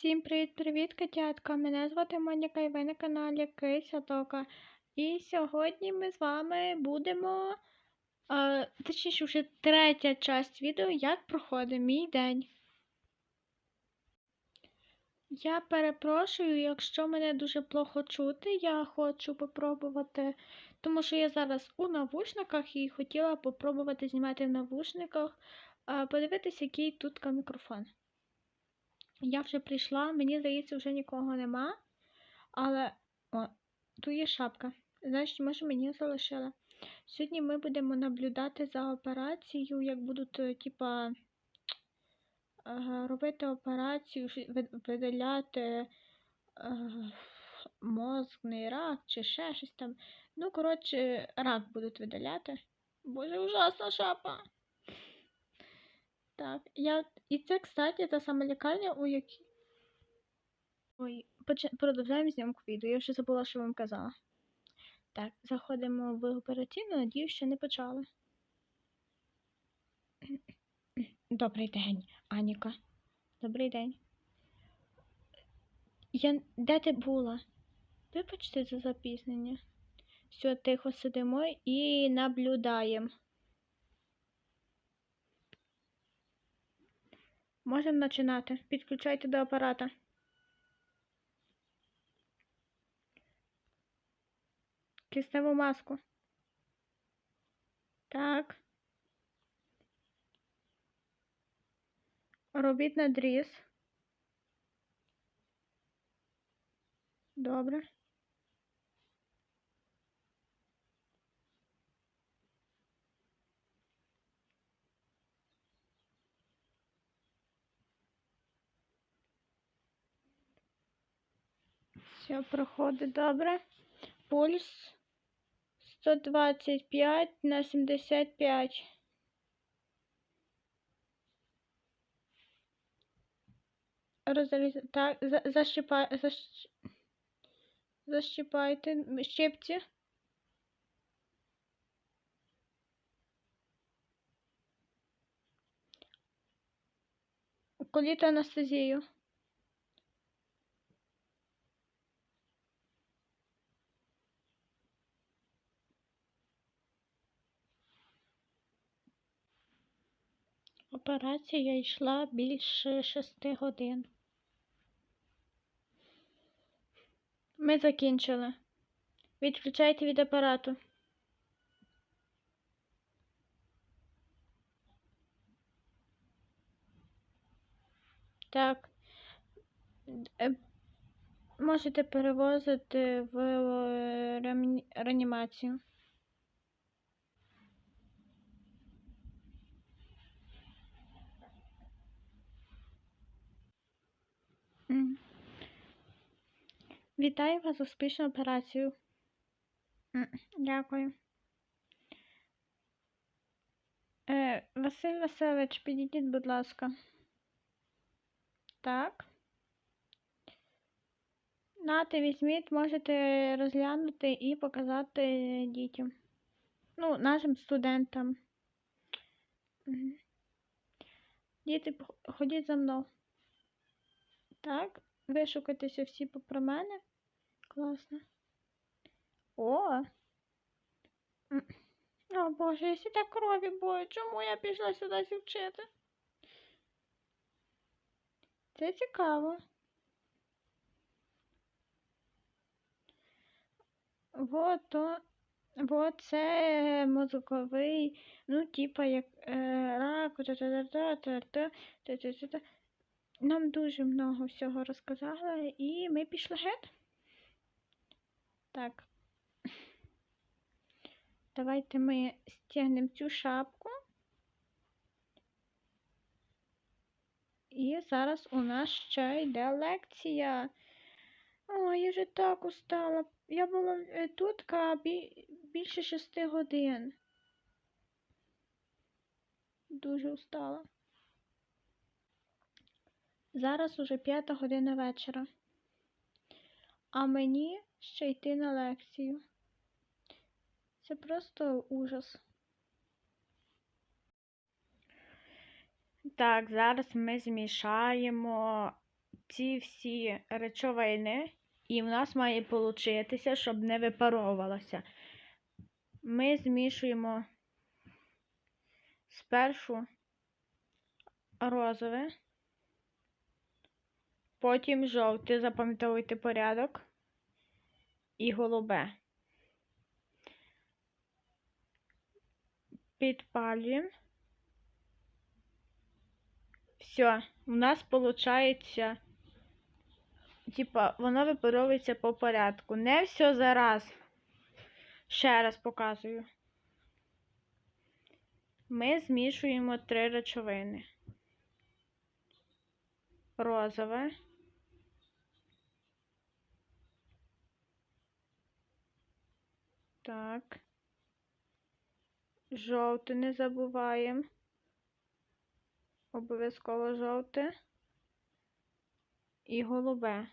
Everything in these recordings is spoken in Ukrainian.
Всім привіт-привіт, котятка! Мене звати Моніка і ви на каналі Кися Тока. І сьогодні ми з вами будемо, е, точніше, вже третя часть відео, як проходить мій день. Я перепрошую, якщо мене дуже плохо чути, я хочу попробувати, тому що я зараз у навушниках і хотіла попробувати знімати в навушниках, е, подивитися, який тут мікрофон. Я вже прийшла, мені здається, вже нікого нема. Але о, тут є шапка. Значить, може, мені залишила. Сьогодні ми будемо наблюдати за операцією, як будуть, е, типа, е, робити операцію, видаляти е, мозкний рак чи ще щось там. Ну, коротше, рак будуть видаляти. Боже, ужасна шапа. Так, я. І це, кстати, та сама лікарня, у якій. Ой, поч- продовжуємо зйомку відео. Я вже забула, що вам казала. Так, заходимо в операційну, надіюсь, ще не почали. Добрий день, Аніка. Добрий день. Я... Де ти була? Вибачте за запізнення. Все, тихо сидимо і наблюдаємо. Можемо починати. Підключайте до апарата. Кисневу маску. Так. Робіть надріз. Добре. Все проходить добре. Пульс 125 на 75. Розріз... Так, за... защипай... защ... защипайте м, щипці. Анестезію. Операція йшла більше шести годин. Ми закінчили. Відключайте від апарату. Так. Е, Можете перевозити в е, реанімацію. Вітаю вас з успішною операцією. М, Дякую. Е, Василь Васильович, підійдіть, будь ласка. Так. Нате, візьміть, можете розглянути і показати дітям. Ну, нашим студентам. Діти, ходіть за мною. Так, вишукайтеся всі попри мене. Класно. О! О Боже, якщо так крові бою, чому я пішла сюди сі вчити? Це цікаво. Вот то, вот це мозковий, ну, типа як е, рак, та-та-та-та-та, та-та-та-та. Нам дуже много всього розказали, і ми пішли геть. Так. Давайте ми стягнемо цю шапку. І зараз у нас ще йде лекція. Ой, я вже так устала. Я була е, тут більше шести годин. Дуже устала. Зараз уже п'ята година вечора. А мені ще йти на лекцію. Це просто ужас. Так, зараз ми змішаємо ці всі речовини, і в нас має получитися, щоб не випаровувалося. Ми змішуємо спершу розове, потім жовте, запам'ятовуйте порядок, і голубе. Підпалюємо. Все, у нас получається, типа, воно випаровується по порядку. Не все зараз. Ще раз показую. Ми змішуємо три речовини. Розове. Так. Жовте не забуваємо. Обов'язково жовте і голубе.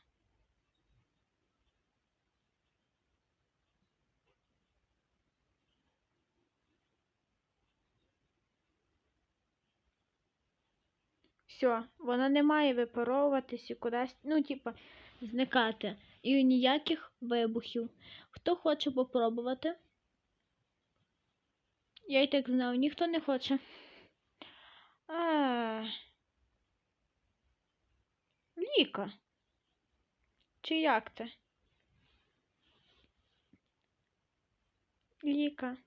Все, воно не має випаровуватись і кудись, ну, типа, зникати. І ніяких вибухів. Хто хоче попробувати? Я і так знав, ніхто не хоче. А. Ліка. Чи як це? Ліка.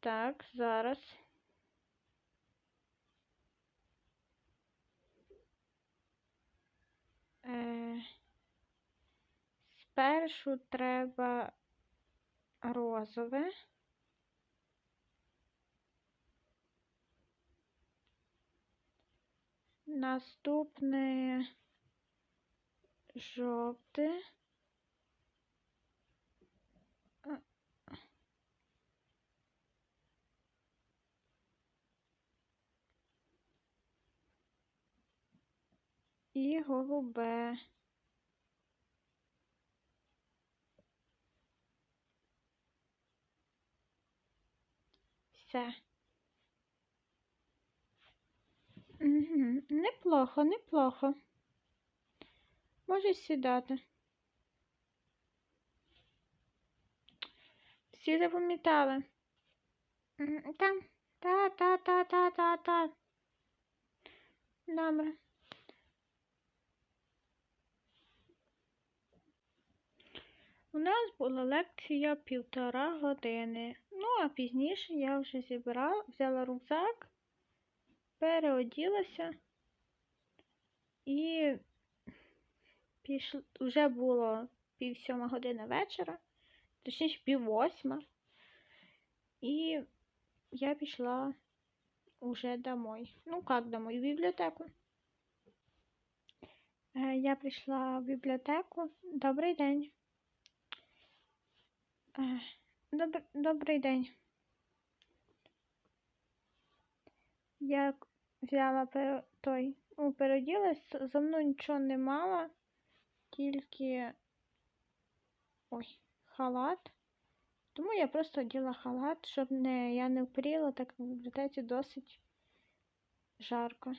Так, зараз. Е, спершу треба розове. Наступне жовте. І голубе. Все. Угу. Неплохо, неплохо. Може сідати. Всі запам'ятали. Там. Та, та, та, та, та, та. Добре. У нас була лекція півтора години. Ну, а пізніше я вже зібрала, взяла рюкзак, переоділася і пішла, вже було пів сьома година вечора, точніше пів восьма. І я пішла уже домой. Ну, как домой? В бібліотеку. Е, Я прийшла в бібліотеку. Добрий день. Добр... Добрий день. Я взяла пере... той, переоділась, за мною нічого не мала, тільки ой, халат. Тому я просто оділа халат, щоб не, я не впріла, так в бібліотеці досить жарко.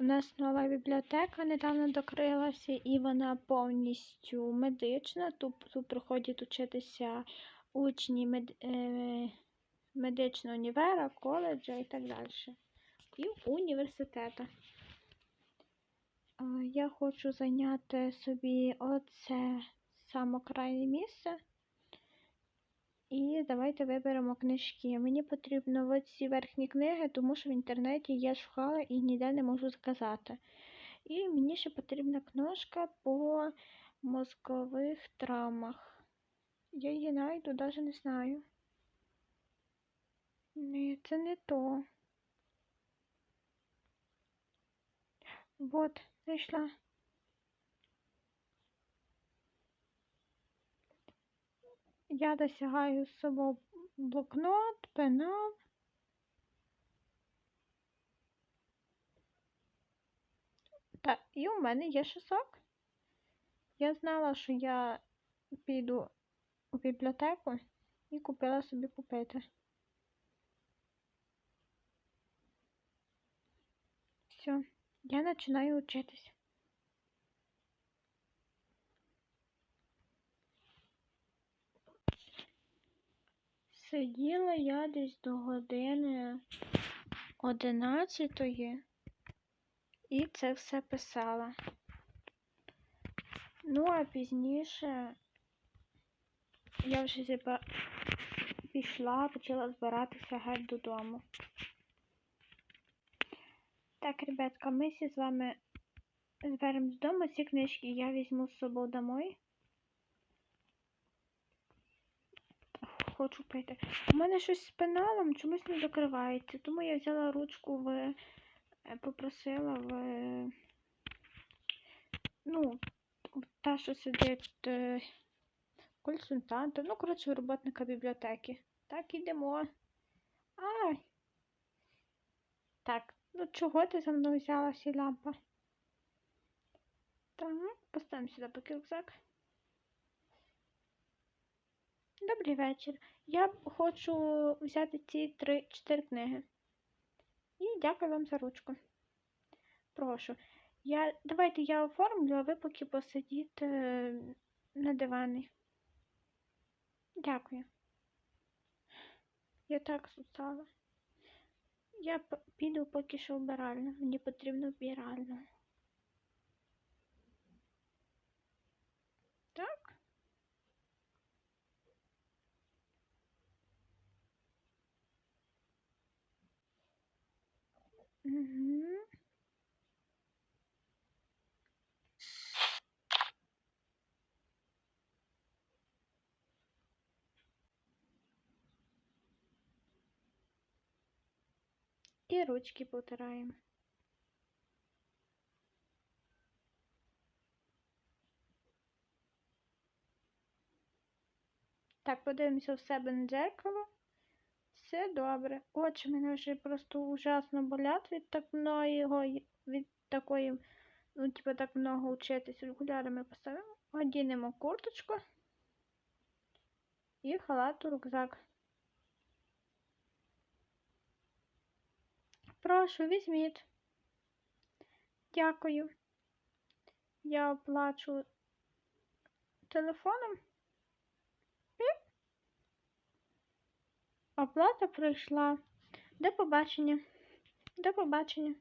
У нас нова бібліотека недавно докрилася, і вона повністю медична. Тут, тут приходять учитися учні мед, е, медичного універа, коледжа і так далі. І університету. Я хочу зайняти собі оце саме крайнє місце. І давайте виберемо книжки. Мені потрібно оці верхні книги, тому що в інтернеті я шукала і ніде не можу заказати. І мені ще потрібна книжка по мозкових травмах. Я її знайду, навіть не знаю. Ні, це не то. Вот, знайшла. Я досягаю з собою блокнот, пенал. Та, і у мене є шосок. Я знала, що я піду у бібліотеку і купила собі купити. Все, я починаю вчитися. Сиділа я десь до години одинадцятої і це все писала. Ну, а пізніше я вже зіба... пішла, почала збиратися геть додому. Так, ребятка, ми всі з вами зберемо додому ці книжки, я візьму з собою домой. Хочу пити. У мене щось з пеналом чомусь не закривається, тому я взяла ручку в е, попросила в е, ну, та, що сидить е, консультанта, ну, коротше, роботника бібліотеки. Так, ідемо. Ай. Так, ну чого ти за мною взяла всі лампа? Так, поставимо сюди поки рюкзак. Добрий вечір. Я хочу взяти ці три чотири книги. І дякую вам за ручку. Прошу. Я... Давайте я оформлю, а ви поки посидіть е, на дивані. Дякую. Я так сусала. Я піду поки що вбиральну. Мені потрібно вбиральну. Так? Угу. І ручки потираємо. Так, подивимося в себе на дзеркало. Все добре. Очі мене вже просто ужасно болять від так многого, від такої, ну, типу, так много вчитись. Окуляри ми поставимо. Одінемо курточку і халат у рюкзак. Прошу, візьміть. Дякую. Я оплачу телефоном. І Оплата пройшла. До побачення. До побачення.